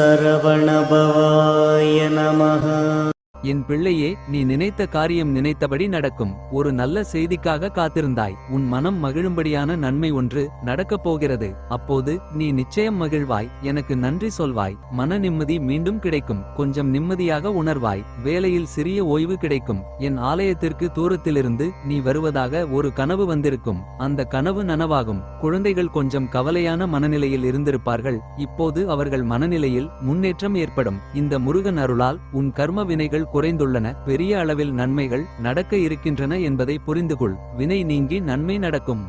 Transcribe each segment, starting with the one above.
சரவணபவாய நமக பிள்ளையே நீ நினைத்த காரியம் நினைத்தபடி நடக்கும். ஒரு நல்ல செய்திக்காக காத்திருந்தாய். உன் மனம் மகிழும்படியான நன்மை ஒன்று நடக்கப் போகிறது. அப்போது நீ நிச்சயம் மகிழ்வாய். எனக்கு நன்றி சொல்வாய். மன நிம்மதி மீண்டும் கிடைக்கும். கொஞ்சம் நிம்மதியாக உணர்வாய். வேலையில் சிறிய ஓய்வு கிடைக்கும். என் ஆலயத்திற்கு தூரத்திலிருந்து நீ வருவதாக ஒரு கனவு வந்திருக்கும். அந்த கனவு நனவாகும். குழந்தைகள் கொஞ்சம் கவலையான மனநிலையில் இருந்திருப்பார்கள். இப்போது அவர்கள் மனநிலையில் முன்னேற்றம் ஏற்படும். இந்த முருகன் அருளால் உன் கர்ம வினைகள் குறைந்து குறைந்துள்ளன பெரிய அளவில் நன்மைகள் நடக்க இருக்கின்றன என்பதை புரிந்துகொள். வினை நீங்கி நன்மை நடக்கும்.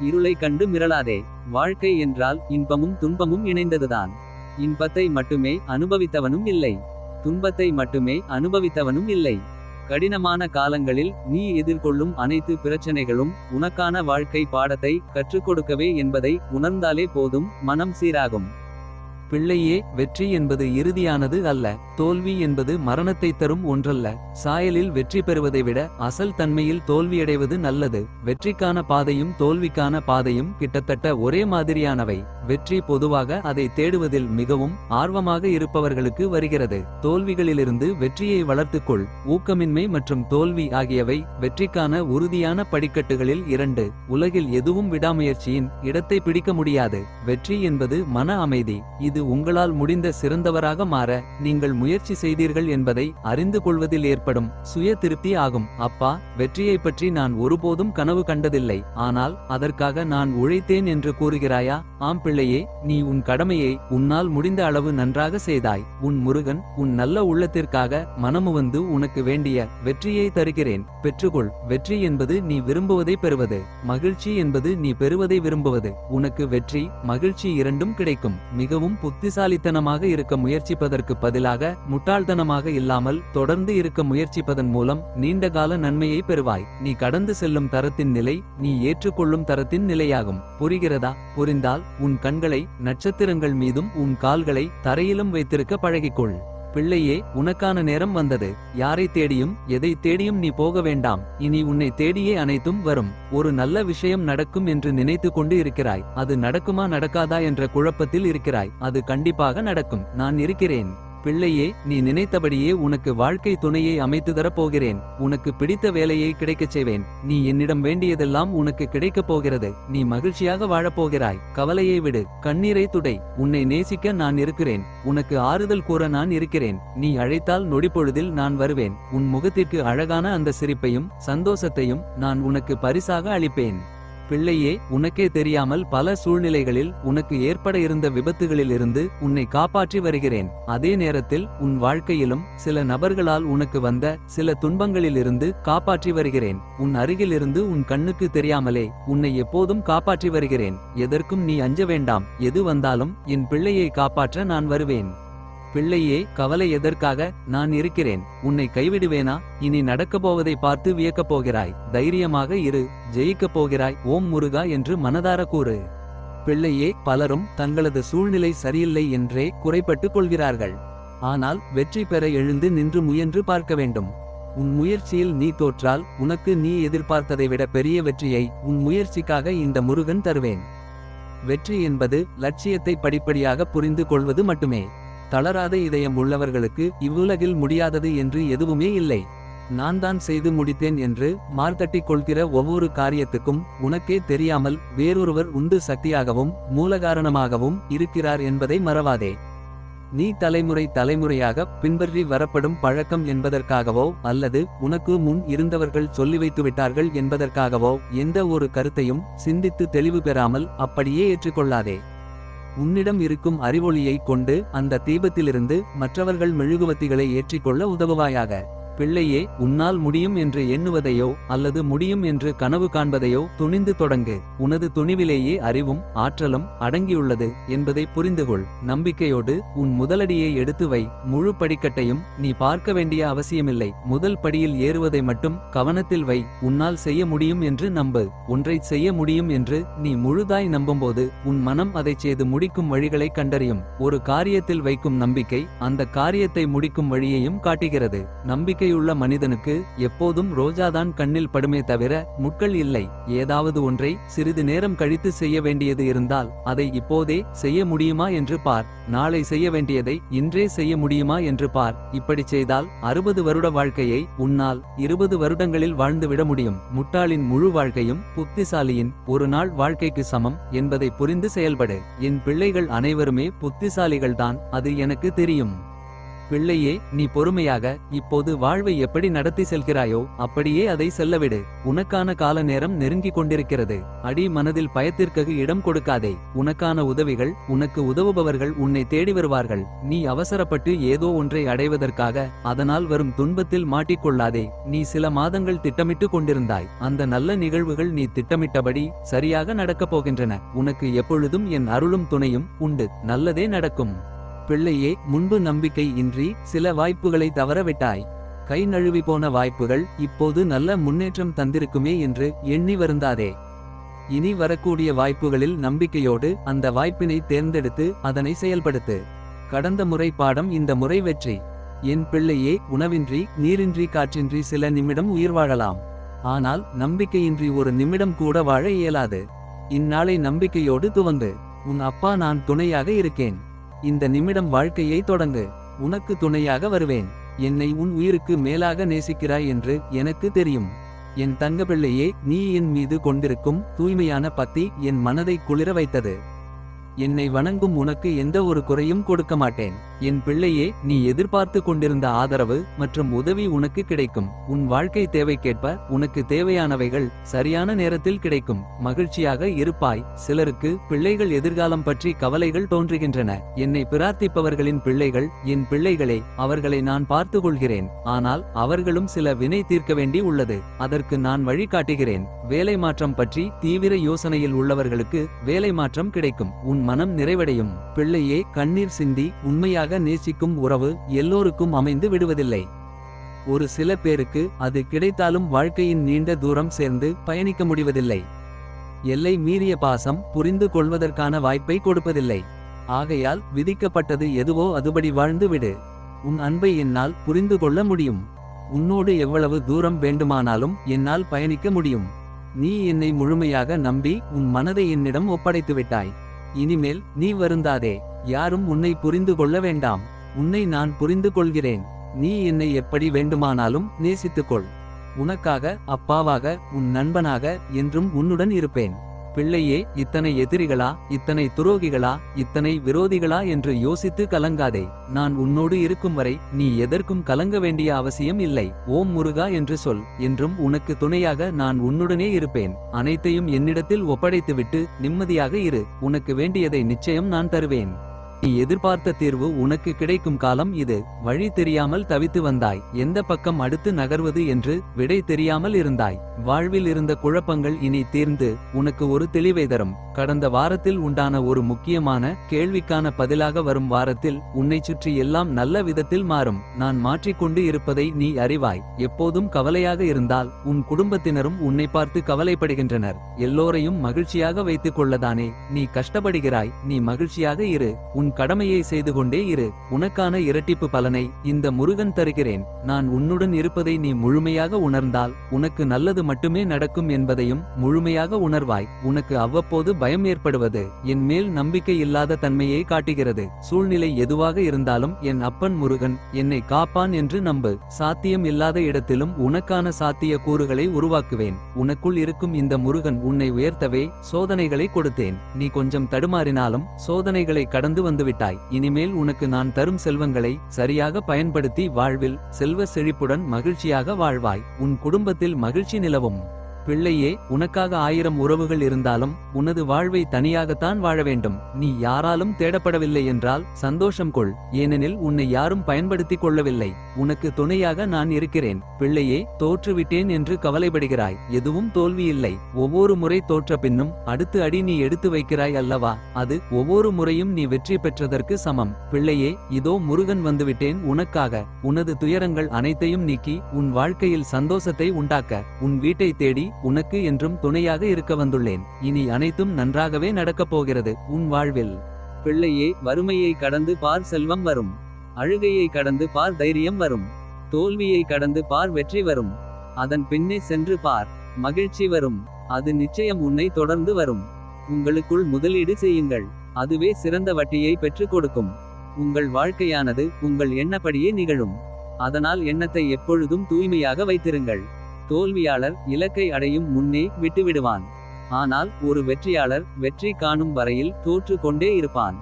இருளை கண்டு மிரளாதே. வாழ்க்கை என்றால் இன்பமும் துன்பமும் இணைந்ததுதான். இன்பத்தை மட்டுமே அனுபவித்தவனும் இல்லை. துன்பத்தை மட்டுமே அனுபவித்தவனும் இல்லை. கடினமான காலங்களில் நீ எதிர்கொள்ளும் அனைத்து பிரச்சனைகளும் உனக்கான வாழ்க்கை பாடத்தை கற்றுக் கொடுக்கவே என்பதை உணர்ந்தாலே போதும் மனம் சீராகும். பிள்ளையே வெற்றி என்பது இறுதியானது அல்ல தோல்வி என்பது மரணத்தை தரும் ஒன்றல்ல. சாயலில் வெற்றி பெறுவதை விட அசல் தன்மையில் தோல்வியடைவது நல்லது. வெற்றிக்கான பாதையும் தோல்விக்கான பாதையும் கிட்டத்தட்ட ஒரே மாதிரியானவை. வெற்றி பொதுவாக அதை தேடுவதில் மிகவும் ஆர்வமாக இருப்பவர்களுக்கு வருகிறது. தோல்விகளிலிருந்து வெற்றியை வளர்த்துக்கொள். ஊக்கமின்மை மற்றும் தோல்வி ஆகியவை வெற்றிக்கான உறுதியான படிக்கட்டுகளில் இரண்டு. உலகில் எதுவும் விடாமுயற்சியின் இடத்தை பிடிக்க முடியாது. வெற்றி என்பது மன அமைதி. இது உங்களால் முடிந்த சிறந்தவராக மாற நீங்கள் முயற்சி செய்தீர்கள் என்பதை அறிந்து கொள்வதில் ஏற்படும் சுய திருப்தி ஆகும். அப்பா வெற்றியை பற்றி நான் ஒருபோதும் கனவு கண்டதில்லை. ஆனால் அதற்காக நான் உழைத்தேன் என்று கூறுகிறாயா? ஆம் பிள்ளையே நீ உன் கடமையை உன்னால் முடிந்த அளவு நன்றாக செய்தாய். உன் முருகன் உன் நல்ல உள்ளத்திற்காக மனமுவந்து உனக்கு வேண்டிய வெற்றியை தருகிறேன். பெற்றுக்கொள் வெற்றி என்பது நீ விரும்புவதை பெறுவது. மகிழ்ச்சி என்பது நீ பெறுவதை விரும்புவது. உனக்கு வெற்றி மகிழ்ச்சி இரண்டும் கிடைக்கும். மிகவும் புத்திசாலித்தனமாக இருக்க முயற்சிப்பதற்கு பதிலாக முட்டாள்தனமாக இல்லாமல் தொடர்ந்து இருக்க முயற்சிப்பதன் மூலம் நீண்டகால நன்மையை பெறுவாய். நீ கடந்து செல்லும் தரத்தின் நிலை நீ ஏற்றுக்கொள்ளும் தரத்தின் நிலையாகும். புரிகிறதா? புரிந்தால் உன் கண்களை நட்சத்திரங்கள் மீதும் உன் கால்களை தரையிலும் வைத்திருக்க பழகிக்கொள். பிள்ளையே உனக்கான நேரம் வந்தது. யாரை தேடியும் எதை தேடியும் நீ போக வேண்டாம். இனி உன்னை தேடியே அனைத்தும் வரும். ஒரு நல்ல விஷயம் நடக்கும் என்று நினைத்து கொண்டு இருக்கிறாய். அது நடக்குமா நடக்காதா என்ற குழப்பத்தில் இருக்கிறாய். அது கண்டிப்பாக நடக்கும். நான் இருக்கிறேன். பிள்ளையே நீ நினைத்தபடியே உனக்கு வாழ்க்கை துணையை அமைத்து தரப் போகிறேன் உனக்கு பிடித்த வேலையை கிடைக்கச் செய்வேன். நீ என்னிடம் வேண்டியதெல்லாம் உனக்கு கிடைக்கப் போகிறது. நீ மகிழ்ச்சியாக வாழப்போகிறாய். கவலையை விடு. கண்ணீரை துடை. உன்னை நேசிக்க நான் இருக்கிறேன். உனக்கு ஆறுதல் கூற நான் இருக்கிறேன். நீ அழைத்தால் நொடிப்பொழுதில் நான் வருவேன். உன் முகத்திற்கு அழகான அந்த சிரிப்பையும் சந்தோஷத்தையும் நான் உனக்கு பரிசாக அளிப்பேன். பிள்ளையே உனக்கே தெரியாமல் பல சூழ்நிலைகளில் உனக்கு ஏற்பட இருந்த விபத்துகளிலிருந்து உன்னை காப்பாற்றி வருகிறேன். அதே நேரத்தில் உன் வாழ்க்கையிலும் சில நபர்களால் உனக்கு வந்த சில துன்பங்களிலிருந்து காப்பாற்றி வருகிறேன். உன் அருகிலிருந்து உன் கண்ணுக்கு தெரியாமலே உன்னை எப்போதும் காப்பாற்றி வருகிறேன். எதற்கும் நீ அஞ்ச வேண்டாம். எது வந்தாலும் என் பிள்ளையை காப்பாற்ற நான் வருவேன். பிள்ளையே கவலை எதற்காக நான் இருக்கிறேன்? உன்னை கைவிடுவேனா? இனி நடக்கப் போவதை பார்த்து வியக்கப் போகிறாய். தைரியமாக இரு. ஜெயிக்கப் போகிறாய். ஓம் முருகா என்று மனதார கூறு. பிள்ளையே பலரும் தங்களது சூழ்நிலை சரியில்லை என்றே குறைப்பட்டுக் கொள்கிறார்கள். ஆனால் வெற்றி பெற எழுந்து நின்று முயன்று பார்க்க வேண்டும். உன் முயற்சியில் நீ தோற்றால் உனக்கு நீ எதிர்பார்த்ததை விட பெரிய வெற்றியை உன் முயற்சிக்காக இந்த முருகன் தருவேன். வெற்றி என்பது லட்சியத்தை படிப்படியாக புரிந்து கொள்வது மட்டுமே. தளராத இதயம் உள்ளவர்களுக்கு இவ்வுலகில் முடியாதது என்று எதுவுமே இல்லை. நான் தான் செய்து முடித்தேன் என்று மார்த்தட்டிக் கொள்கிற ஒவ்வொரு காரியத்துக்கும் உனக்கே தெரியாமல் வேறொருவர் உந்து சக்தியாகவும் மூலகாரணமாகவும் இருக்கிறார் என்பதை மறவாதே. நீ தலைமுறை தலைமுறையாக பின்பற்றி வரப்படும் பழக்கம் என்பதற்காகவோ அல்லது உனக்கு முன் இருந்தவர்கள் சொல்லி வைத்துவிட்டார்கள் என்பதற்காகவோ எந்த ஒரு கருத்தையும் சிந்தித்து தெளிவு பெறாமல் அப்படியே ஏற்றுக்கொள்ளாதே. உன்னிடம் இருக்கும் அறிவொளியைக் கொண்டு அந்த தீபத்திலிருந்து மற்றவர்கள் மெழுகுவத்திகளை ஏற்றிக்கொள்ள உதவுவாயாக. பிள்ளையே உன்னால் முடியும் என்று எண்ணுவதையோ அல்லது முடியும் என்று கனவு காண்பதையோ துணிந்து தொடங்கு. உனது துணிவிலேயே அறிவும் ஆற்றலும் அடங்கியுள்ளது என்பதை புரிந்துகொள். நம்பிக்கையோடு உன் முதலடியை எடுத்து வை. முழு படிக்கட்டையும் நீ பார்க்க வேண்டிய அவசியமில்லை. முதல் படியில் ஏறுவதை மட்டும் கவனத்தில் வை. உன்னால் செய்ய முடியும் என்று நம்பு. ஒன்றை செய்ய முடியும் என்று நீ முழுதாய் நம்பும்போது உன் மனம் அதை செய்து முடிக்கும் வழிகளை கண்டறியும். ஒரு காரியத்தில் வைக்கும் நம்பிக்கை அந்த காரியத்தை முடிக்கும் வழியையும் காட்டுகிறது. நம்பிக்கை நம்பிக்கையுள்ள மனிதனுக்கு எப்போதும் ரோஜாதான் கண்ணில் படுமே தவிர முட்கள் இல்லை. ஏதாவது ஒன்றை சிறிது நேரம் கழித்து செய்ய வேண்டியது இருந்தால் அதை இப்போதே செய்ய முடியுமா என்று பார். நாளை செய்ய வேண்டியதை இன்றே செய்ய முடியுமா என்று பார். இப்படி செய்தால் அறுபது வருட வாழ்க்கையை உன்னால் இருபது வருடங்களில் வாழ்ந்துவிட முடியும். முட்டாளின் முழு வாழ்க்கையும் புத்திசாலியின் ஒரு நாள் வாழ்க்கைக்கு சமம் என்பதை புரிந்து செயல்படு. என் பிள்ளைகள் அனைவருமே புத்திசாலிகள்தான் அது எனக்கு தெரியும். பிள்ளையே நீ பொறுமையாக இப்போது வாழ்வை எப்படி நடத்தி செல்கிறாயோ அப்படியே அதை செல்லவிடு. உனக்கான கால நேரம் நெருங்கிக் கொண்டிருக்கிறது. அடி மனதில் பயத்திற்கு இடம் கொடுக்காதே. உனக்கான உதவிகள் உனக்கு உதவுபவர்கள் உன்னை தேடி வருவார்கள். நீ அவசரப்பட்டு ஏதோ ஒன்றை அடைவதற்காக அதனால் வரும் துன்பத்தில் மாட்டிக்கொள்ளாதே. நீ சில மாதங்கள் திட்டமிட்டு கொண்டிருந்தாய். அந்த நல்ல நிகழ்வுகள் நீ திட்டமிட்டபடி சரியாக நடக்கப் போகின்றன உனக்கு எப்பொழுதும் என் அருளும் துணையும் உண்டு. நல்லதே நடக்கும். பிள்ளையே முன்பு நம்பிக்கை இன்றி சில வாய்ப்புகளை தவறவிட்டாய். கை நழுவி போன வாய்ப்புகள் இப்போது நல்ல முன்னேற்றம் தந்திருக்குமே என்று எண்ணி வருந்தாதே. இனி வரக்கூடிய வாய்ப்புகளில் நம்பிக்கையோடு அந்த வாய்ப்பினை தேர்ந்தெடுத்து அதனை செயல்படுத்து. கடந்த முறை பாடம் இந்த முறை வெற்றி. என் பிள்ளையே உணவின்றி நீரின்றி காற்றின்றி சில நிமிடம் உயிர் வாழலாம். ஆனால் நம்பிக்கையின்றி ஒரு நிமிடம் கூட வாழ இயலாது. இந்நாளை நம்பிக்கையோடு துவந்து உன் அப்பா நான் துணையாக இருக்கேன். இந்த நிமிடம் வாழ்க்கையை தொடங்கு. உனக்கு துணையாக வருவேன். என்னை உன் உயிருக்கு மேலாக நேசிக்கிறாய் என்று எனக்கு தெரியும். என் தங்க பிள்ளையே நீ என் மீது கொண்டிருக்கும் தூய்மையான பத்தி என் மனதை குளிர வைத்தது. என்னை வணங்கும் உனக்கு எந்த ஒரு குறையும் கொடுக்க மாட்டேன். என் பிள்ளையே நீ எதிர்பார்த்து கொண்டிருந்த ஆதரவு மற்றும் உதவி உனக்கு கிடைக்கும். உன் வாழ்க்கை தேவைக்கேற்ப உனக்கு தேவையானவைகள் சரியான நேரத்தில் கிடைக்கும். மகிழ்ச்சியாக இருப்பாய். சிலருக்கு பிள்ளைகள் எதிர்காலம் பற்றி கவலைகள் தோன்றுகின்றன. என்னை பிரார்த்திப்பவர்களின் பிள்ளைகள் என் பிள்ளைகளே அவர்களை நான் பார்த்து கொள்கிறேன் ஆனால் அவர்களும் சில வினை தீர்க்க வேண்டி உள்ளது. அதற்கு நான் வழிகாட்டுகிறேன் வேலை மாற்றம் பற்றி தீவிர யோசனையில் உள்ளவர்களுக்கு வேலை மாற்றம் கிடைக்கும். உன் மனம் நிறைவடையும். பிள்ளையே கண்ணீர் சிந்தி உண்மையாக நேசிக்கும் உறவு எல்லோருக்கும் அமைந்து விடுவதில்லை. ஒரு சில பேருக்கு அது கிடைத்தாலும் வாழ்க்கையின் நீண்ட தூரம் சேர்ந்து பயணிக்க முடிவதில்லை. எல்லை மீறிய பாசம் புரிந்து கொள்வதற்கான வாய்ப்பை கொடுப்பதில்லை. ஆகையால் விதிக்கப்பட்டது எதுவோ அதுபடி வாழ்ந்து விடு. உன் அன்பை என்னால் புரிந்து கொள்ள முடியும். உன்னோடு எவ்வளவு தூரம் வேண்டுமானாலும் என்னால் பயணிக்க முடியும். நீ என்னை முழுமையாக நம்பி உன் மனதை என்னிடம் ஒப்படைத்து விட்டாய் இனிமேல் நீ வருந்தாதே. யாரும் உன்னை புரிந்து கொள்ள வேண்டாம். உன்னை நான் புரிந்து கொள்கிறேன். நீ என்னை எப்படி வேண்டுமானாலும் நேசித்துக்கொள். உனக்காக அப்பாவாக உன் நண்பனாக என்றும் உன்னுடன் இருப்பேன். பிள்ளையே இத்தனை எதிரிகளா இத்தனை துரோகிகளா இத்தனை விரோதிகளா என்று யோசித்து கலங்காதே. நான் உன்னோடு இருக்கும் வரை நீ எதற்கும் கலங்க வேண்டிய அவசியம் இல்லை. ஓம் முருகா என்று சொல் என்றும் உனக்கு துணையாக நான் உன்னுடனே இருப்பேன். அனைத்தையும் என்னிடத்தில் ஒப்படைத்துவிட்டு நிம்மதியாக இரு. உனக்கு வேண்டியதை நிச்சயம் நான் தருவேன். நீ எதிர்பார்த்த தீர்வு உனக்கு கிடைக்கும் காலம் இது. வழி தெரியாமல் தவித்து வந்தாய். எந்த பக்கம் அடுத்து நகர்வது என்று விடை தெரியாமல் இருந்தாய். வாழ்வில் இருந்த குழப்பங்கள் இனி தீர்ந்து உனக்கு ஒரு தெளிவை தரும். கடந்த வாரத்தில் உண்டான ஒரு முக்கியமான கேள்விக்கான பதிலாக வரும் வாரத்தில் உன்னை சுற்றி எல்லாம் நல்ல விதத்தில் மாறும். நான் மாற்றிக்கொண்டு இருப்பதை நீ அறிவாய். எப்போதும் கவலையாக இருந்தால் உன் குடும்பத்தினரும் உன்னை பார்த்து கவலைப்படுகின்றனர். எல்லோரையும் மகிழ்ச்சியாக வைத்துக் கொள்ளதானே. நீ கஷ்டப்படுகிறாய். நீ மகிழ்ச்சியாக இரு. உன் கடமையை செய்து கொண்டே இரு. உனக்கான இரட்டிப்பு பலனை இந்த முருகன் தருகிறேன். நான் உன்னுடன் இருப்பதை நீ முழுமையாக உணர்ந்தால் உனக்கு நல்லது மட்டுமே நடக்கும் என்பதையும் முழுமையாக உணர்வாய். உனக்கு அவ்வப்போது பயம் ஏற்படுவது என் மேல் நம்பிக்கை இல்லாத தன்மையை காட்டுகிறது. சூழ்நிலை எதுவாக இருந்தாலும் என் அப்பன் முருகன் என்னை காப்பான் என்று நம்பு. சாத்தியம் இல்லாத இடத்திலும் உனக்கான சாத்திய கூறுகளை உருவாக்குவேன். உனக்குள் இருக்கும் இந்த முருகன் உன்னை உயர்த்தவே சோதனைகளை கொடுத்தேன். நீ கொஞ்சம் தடுமாறினாலும் சோதனைகளை கடந்து வந்து வந்துவிட்டாய் இனிமேல் உனக்கு நான் தரும் செல்வங்களை சரியாக பயன்படுத்தி வாழ்வில் செல்வ செழிப்புடன் மகிழ்ச்சியாக வாழ்வாய். உன் குடும்பத்தில் மகிழ்ச்சி நிலவும். பிள்ளையே உனக்காக ஆயிரம் உறவுகள் இருந்தாலும் உனது வாழ்வை தனியாகத்தான் வாழ வேண்டும். நீ யாராலும் தேடப்படவில்லை என்றால் சந்தோஷம் கொள். ஏனெனில் உன்னை யாரும் பயன்படுத்திக் கொள்ளவில்லை. உனக்கு துணையாக நான் இருக்கிறேன். பிள்ளையே தோற்றுவிட்டேன் என்று கவலைப்படுகிறாய். எதுவும் தோல்வியில்லை. ஒவ்வொரு முறை தோற்ற பின்னும் அடுத்து அடி நீ எடுத்து வைக்கிறாய் அல்லவா? அது ஒவ்வொரு முறையும் நீ வெற்றி பெற்றதற்கு சமம். பிள்ளையே இதோ முருகன் வந்துவிட்டேன் உனக்காக. உனது துயரங்கள் அனைத்தையும் நீக்கி உன் வாழ்க்கையில் சந்தோஷத்தை உண்டாக்க. உன் வீட்டை தேடி உனக்கு என்றும் துணையாக இருக்க வந்துள்ளேன். இனி அனைத்தும் நன்றாகவே நடக்கப் போகிறது. உன் வாழ்வில் பிள்ளையே வறுமையை கடந்து பார் செல்வம் வரும். அழுகையை கடந்து பார் தைரியம் வரும். தோல்வியை கடந்து பார் வெற்றி வரும். அதன் பின்னே சென்று பார் மகிழ்ச்சி வரும். அது நிச்சயம் உன்னை தொடர்ந்து வரும். உங்களுக்குள் முதலீடு செய்யுங்கள். அதுவே சிறந்த வட்டியை பெற்றுக் கொடுக்கும். உங்கள் வாழ்க்கையானது உங்கள் எண்ணப்படியே நிகழும். அதனால் எண்ணத்தை எப்பொழுதும் தூய்மையாக வைத்திருங்கள். தோல்வியாளர் இலக்கை அடையும் முன்னே விட்டுவிடுவான். ஆனால் ஒரு வெற்றியாளர் வெற்றி காணும் வரையில் தோற்று கொண்டே இருப்பான்.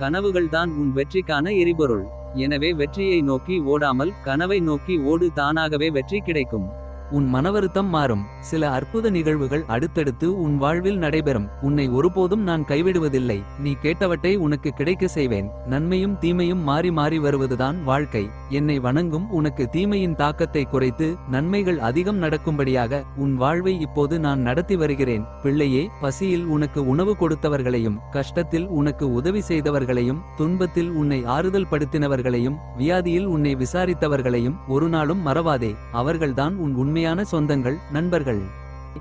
கனவுகள்தான் உன் வெற்றிக்கான எரிபொருள். எனவே வெற்றியை நோக்கி ஓடாமல் கனவை நோக்கி ஓடு தானாகவே வெற்றி கிடைக்கும். உன் மனவருத்தம் மாறும். சில அற்புத நிகழ்வுகள் அடுத்தடுத்து உன் வாழ்வில் நடைபெறும். உன்னை ஒருபோதும் நான் கைவிடுவதில்லை. நீ கேட்டவற்றை உனக்கு கிடைக்க செய்வேன். நன்மையும் தீமையும் மாறி மாறி வருவதுதான் வாழ்க்கை. என்னை வணங்கும் உனக்கு தீமையின் தாக்கத்தை குறைத்து நன்மைகள் அதிகம் நடக்கும்படியாக உன் வாழ்வை இப்போது நான் நடத்தி வருகிறேன். பிள்ளையே பசியில் உனக்கு உணவு கொடுத்தவர்களையும் கஷ்டத்தில் உனக்கு உதவி செய்தவர்களையும் துன்பத்தில் உன்னை ஆறுதல் படுத்தினவர்களையும் வியாதியில் உன்னை விசாரித்தவர்களையும் ஒரு நாளும் மறவாதே. அவர்கள்தான் உன் உண்மை உண்மையான சொந்தங்கள் நண்பர்கள்.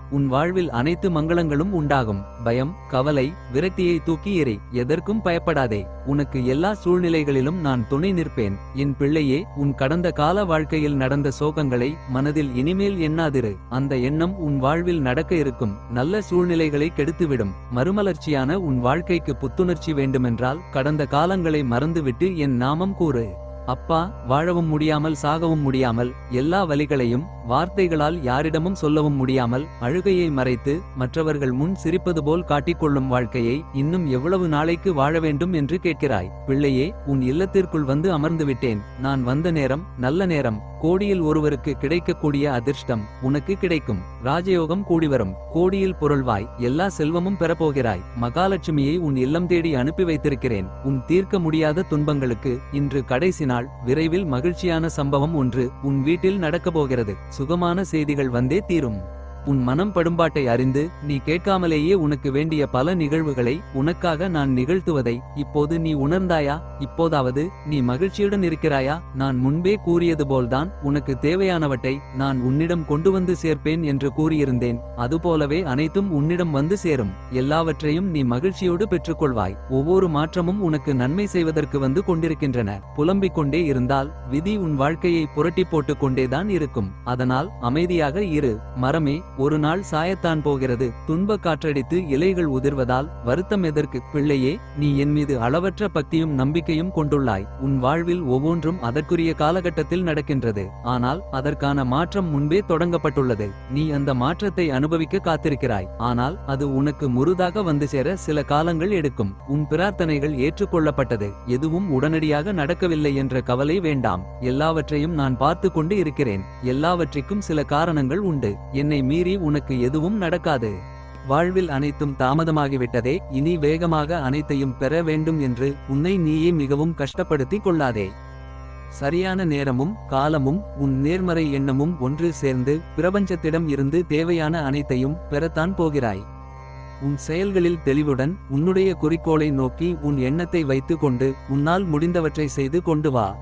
உன் வாழ்வில் அனைத்து மங்களங்களும் உண்டாகும். பயம் கவலை விரக்தியை தூக்கி எறி எதற்கும் பயப்படாதே. உனக்கு எல்லா சூழ்நிலைகளிலும் நான் துணை நிற்பேன். என் பிள்ளையே உன் கடந்த கால வாழ்க்கையில் நடந்த சோகங்களை மனதில் இனிமேல் எண்ணாதிரு. அந்த எண்ணம் உன் வாழ்வில் நடக்க இருக்கும். நல்ல சூழ்நிலைகளை கெடுத்துவிடும். மறுமலர்ச்சியான உன் வாழ்க்கைக்கு புத்துணர்ச்சி வேண்டுமென்றால் கடந்த காலங்களை மறந்துவிட்டு என் நாமம் கூறு. அப்பா வாழவும் முடியாமல் சாகவும் முடியாமல் எல்லா வழிகளையும் வார்த்தைகளால் யாரிடமும் சொல்லவும் முடியாமல் அழுகையை மறைத்து மற்றவர்கள் முன் சிரிப்பது போல் காட்டிக்கொள்ளும் வாழ்க்கையை இன்னும் எவ்வளவு நாளைக்கு வாழ வேண்டும் என்று கேட்கிறாய். பிள்ளையே உன் இல்லத்திற்குள் வந்து அமர்ந்து விட்டேன். நான் வந்த நேரம் நல்ல நேரம். கோடியில் ஒருவருக்கு கிடைக்கக்கூடிய அதிர்ஷ்டம் உனக்கு கிடைக்கும். ராஜயோகம் கூடிவரும் கோடியில் பொருள்வாய். எல்லா செல்வமும் பெறப்போகிறாய். மகாலட்சுமியை உன் இல்லம் தேடி அனுப்பி வைத்திருக்கிறேன். உன் தீர்க்க முடியாத துன்பங்களுக்கு இன்று கடைசி நாள். விரைவில் மகிழ்ச்சியான சம்பவம் ஒன்று உன் வீட்டில் நடக்கப் போகிறது. சுகமான செய்திகள் வந்தே தீரும். உன் மனம் படும்பாட்டை அறிந்து நீ கேட்காமலேயே உனக்கு வேண்டிய பல நிகழ்வுகளை உனக்காக நான் நிகழ்த்துவதை இப்போது நீ உணர்ந்தாயா? இப்போதாவது நீ மகிழ்ச்சியுடன் இருக்கிறாயா? நான் முன்பே கூறியது போல்தான் உனக்கு தேவையானவற்றை நான் உன்னிடம் கொண்டு வந்து சேர்ப்பேன் என்று கூறியிருந்தேன். அதுபோலவே அனைத்தும் உன்னிடம் வந்து சேரும். எல்லாவற்றையும் நீ மகிழ்ச்சியோடு பெற்றுக்கொள்வாய். ஒவ்வொரு மாற்றமும் உனக்கு நன்மை செய்வதற்கு வந்து கொண்டிருக்கின்றன. புலம்பிக் கொண்டே இருந்தால் விதி உன் வாழ்க்கையை புரட்டி போட்டுக் கொண்டேதான் இருக்கும். அதனால் அமைதியாக இரு. மரமே ஒரு நாள் சாயத்தான் போகிறது. துன்ப காற்றடித்து இலைகள் உதிர்வதால் வருத்தம் எதற்கு? பிள்ளையே நீ என் மீது அளவற்ற பக்தியும் நம்பிக்கையும் கொண்டுள்ளாய். உன் வாழ்வில் ஒவ்வொன்றும் அதற்குரிய காலகட்டத்தில் நடக்கின்றது. ஆனால் அதற்கான மாற்றம் முன்பே தொடங்கப்பட்டுள்ளது. நீ அந்த மாற்றத்தை அனுபவிக்க காத்திருக்கிறாய். ஆனால் அது உனக்கு முருதாக வந்து சேர சில காலங்கள் எடுக்கும். உன் பிரார்த்தனைகள் ஏற்றுக்கொள்ளப்பட்டது. எதுவும் உடனடியாக நடக்கவில்லை என்ற கவலை வேண்டாம். எல்லாவற்றையும் நான் பார்த்து கொண்டு இருக்கிறேன். எல்லாவற்றிற்கும் சில காரணங்கள் உண்டு. என்னை மீறி உனக்கு எதுவும் நடக்காது. வாழ்வில் அனைத்தும் தாமதமாகிவிட்டதே இனி வேகமாக அனைத்தையும் பெற வேண்டும் என்று உன்னை நீயே மிகவும் கஷ்டப்படுத்திக் கொள்ளாதே. சரியான நேரமும் காலமும் உன் நேர்மறை எண்ணமும் ஒன்று சேர்ந்து பிரபஞ்சத்திடம் இருந்து தேவையான அனைத்தையும் பெறத்தான் போகிறாய். உன் செயல்களில் தெளிவுடன் உன்னுடைய குறிக்கோளை நோக்கி உன் எண்ணத்தை வைத்துக்கொண்டு உன்னால் முடிந்தவற்றை செய்து கொண்டு வா.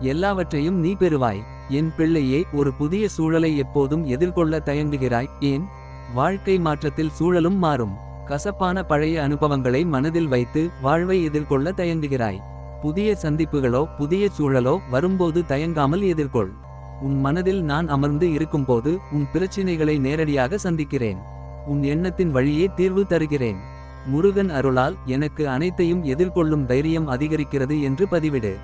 எல்லாவற்றையும் நீ பெறுவாய். என் பிள்ளையே ஒரு புதிய சூழலை எப்போதும் எதிர்கொள்ள தயங்குகிறாய் ஏன்? வாழ்க்கை மாற்றத்தில் சூழலும் மாறும். கசப்பான பழைய அனுபவங்களை மனதில் வைத்து வாழ்வை எதிர்கொள்ள தயங்குகிறாய். புதிய சந்திப்புகளோ புதிய சூழலோ வரும்போது தயங்காமல் எதிர்கொள். உன் மனதில் நான் அமர்ந்து இருக்கும்போது உன் பிரச்சினைகளை நேரடியாக சந்திக்கிறேன். உன் எண்ணத்தின் வழியே தீர்வு தருகிறேன். முருகன் அருளால் எனக்கு அனைத்தையும் எதிர்கொள்ளும் தைரியம் அதிகரிக்கிறது என்று பதிவிடு.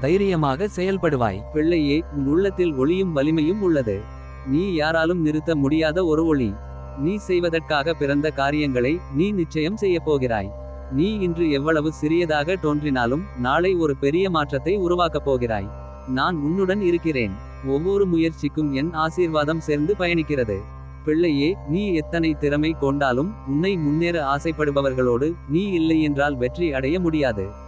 தைரியமாக செயல்படுவாய். பிள்ளையே உன் உள்ளத்தில் ஒளியும் வலிமையும் உள்ளது. நீ யாராலும் நிறுத்த முடியாத ஒரு ஒளி. நீ செய்வதற்காக பிறந்த காரியங்களை நீ நிச்சயம் செய்யப் போகிறாய். நீ இன்று எவ்வளவு சிறியதாக தோன்றினாலும் நாளை ஒரு பெரிய மாற்றத்தை உருவாக்கப் போகிறாய். நான் உன்னுடன் இருக்கிறேன். ஒவ்வொரு முயற்சிக்கும் என் ஆசீர்வாதம் சேர்ந்து பயணிக்கிறது. பிள்ளையே நீ எத்தனை திறமை கொண்டாலும் உன்னை முன்னேற ஆசைப்படுபவர்களோடு நீ இல்லை என்றால் வெற்றி அடைய முடியாது.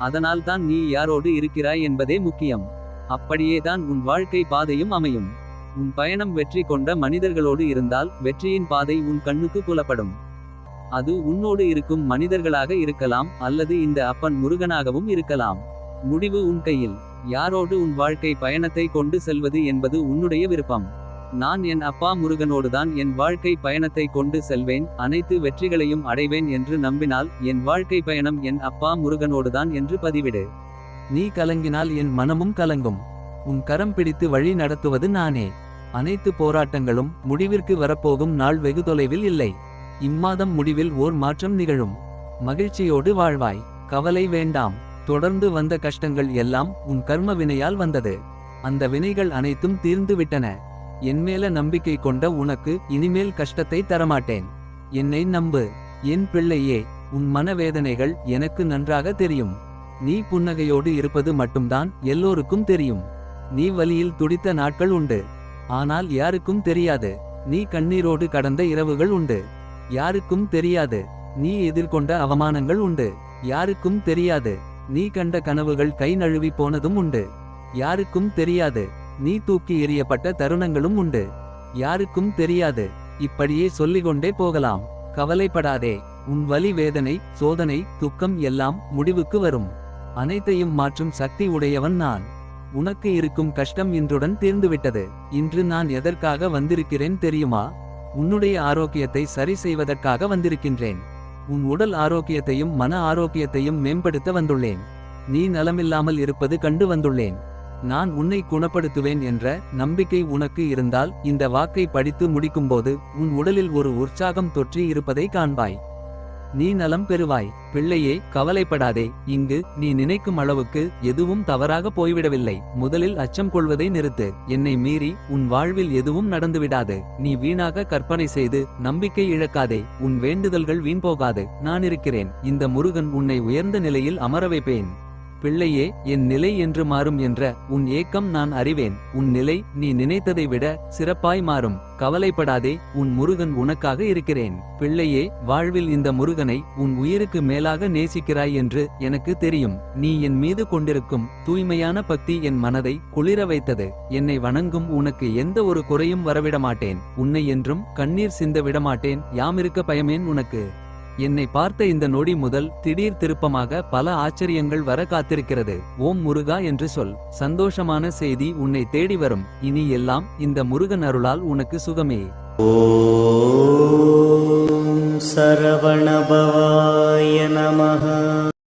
அதனால்தான் நீ யாரோடு இருக்கிறாய் என்பதே முக்கியம். அப்படியேதான் உன் வாழ்க்கை பாதையும் அமையும். உன் பயணம் வெற்றி கொண்ட மனிதர்களோடு இருந்தால் வெற்றியின் பாதை உன் கண்ணுக்கு புலப்படும். அது உன்னோடு இருக்கும் மனிதர்களாக இருக்கலாம் அல்லது இந்த அப்பன் முருகனாகவும் இருக்கலாம். முடிவு உன் கையில். யாரோடு உன் வாழ்க்கை பயணத்தை கொண்டு செல்வது என்பது உன்னுடைய விருப்பம். நான் என் அப்பா முருகனோடுதான் என் வாழ்க்கை பயணத்தை கொண்டு செல்வேன் அனைத்து வெற்றிகளையும் அடைவேன் என்று நம்பினால் என் வாழ்க்கை பயணம் என் அப்பா முருகனோடுதான் என்று பதிவிடு. நீ கலங்கினால் என் மனமும் கலங்கும். உன் கரம் பிடித்து வழி நடத்துவது நானே. அனைத்து போராட்டங்களும் முடிவிற்கு வரப்போகும் நாள் வெகு தொலைவில் இல்லை. இம்மாதம் முடிவில் ஓர் மாற்றம் நிகழும். மகிழ்ச்சியோடு வாழ்வாய். கவலை வேண்டாம். தொடர்ந்து வந்த கஷ்டங்கள் எல்லாம் உன் கர்ம வினையால் வந்தது. அந்த வினைகள் அனைத்தும் தீர்ந்து விட்டன. என்மேல நம்பிக்கை கொண்ட உனக்கு இனிமேல் கஷ்டத்தை தரமாட்டேன். என்னை நம்பு. என் பிள்ளையே உன் மனவேதனைகள் எனக்கு நன்றாக தெரியும். நீ புன்னகையோடு இருப்பது மட்டும்தான் எல்லோருக்கும் தெரியும். நீ வலியில் துடித்த நாட்கள் உண்டு. ஆனால் யாருக்கும் தெரியாது. நீ கண்ணீரோடு கடந்த இரவுகள் உண்டு. யாருக்கும் தெரியாது. நீ எதிர்கொண்ட அவமானங்கள் உண்டு. யாருக்கும் தெரியாது. நீ கண்ட கனவுகள் கை நழுவி போனதும் உண்டு. யாருக்கும் தெரியாது. நீ தூக்கி எறியப்பட்ட தருணங்களும் உண்டு. யாருக்கும் தெரியாது. இப்படியே சொல்லிக்கொண்டே போகலாம். கவலைப்படாதே. உன் வலி வேதனை சோதனை துக்கம் எல்லாம் முடிவுக்கு வரும். அனைத்தையும் மாற்றும் சக்தி உடையவன் நான். உனக்கு இருக்கும் கஷ்டம் இன்றுடன் தீர்ந்துவிட்டது. இன்று நான் எதற்காக வந்திருக்கிறேன் தெரியுமா? உன்னுடைய ஆரோக்கியத்தை சரி செய்வதற்காக வந்திருக்கின்றேன். உன் உடல் ஆரோக்கியத்தையும் மன ஆரோக்கியத்தையும் மேம்படுத்த வந்துள்ளேன். நீ நலமில்லாமல் இருப்பது கண்டு வந்துள்ளேன். நான் உன்னை குணப்படுத்துவேன் என்ற நம்பிக்கை உனக்கு இருந்தால் இந்த வாக்கை படித்து முடிக்கும்போது உன் உடலில் ஒரு உற்சாகம் தொற்றி இருப்பதை காண்பாய். நீ நலம் பெறுவாய். பிள்ளையே கவலைப்படாதே. இங்கு நீ நினைக்கும் அளவுக்கு எதுவும் தவறாக போய்விடவில்லை. முதலில் அச்சம் கொள்வதை நிறுத்து. என்னை மீறி உன் வாழ்வில் எதுவும் நடந்துவிடாது. நீ வீணாக கற்பனை செய்து நம்பிக்கை இழக்காதே. உன் வேண்டுதல்கள் வீண் போகாது. நான் இருக்கிறேன். இந்த முருகன் உன்னை உயர்ந்த நிலையில் அமர வைப்பேன். பிள்ளையே என் நிலை என்று மாறும் என்ற உன் ஏக்கம் நான் அறிவேன். உன் நிலை நீ நினைத்ததை விட சிறப்பாய் மாறும். கவலைப்படாதே உன் முருகன் உனக்காக இருக்கிறேன். பிள்ளையே வாழ்வில் இந்த முருகனை உன் உயிருக்கு மேலாக நேசிக்கிறாய் என்று எனக்கு தெரியும். நீ என் மீது கொண்டிருக்கும் தூய்மையான பக்தி என் மனதை குளிர வைத்தது. என்னை வணங்கும் உனக்கு எந்த ஒரு குறையும் வரவிட மாட்டேன் உன்னை என்றும் கண்ணீர் சிந்த விடமாட்டேன். யாமிருக்க பயமேன் உனக்கு. என்னை பார்த்த இந்த நொடி முதல் திடீர் திருப்பமாக பல ஆச்சரியங்கள் வர காத்திருக்கிறது. ஓம் முருகா என்று சொல். சந்தோஷமான செய்தி உன்னை தேடி வரும். இனி எல்லாம் இந்த முருகன் அருளால் உனக்கு சுகமே. சரவணபவாய நமகா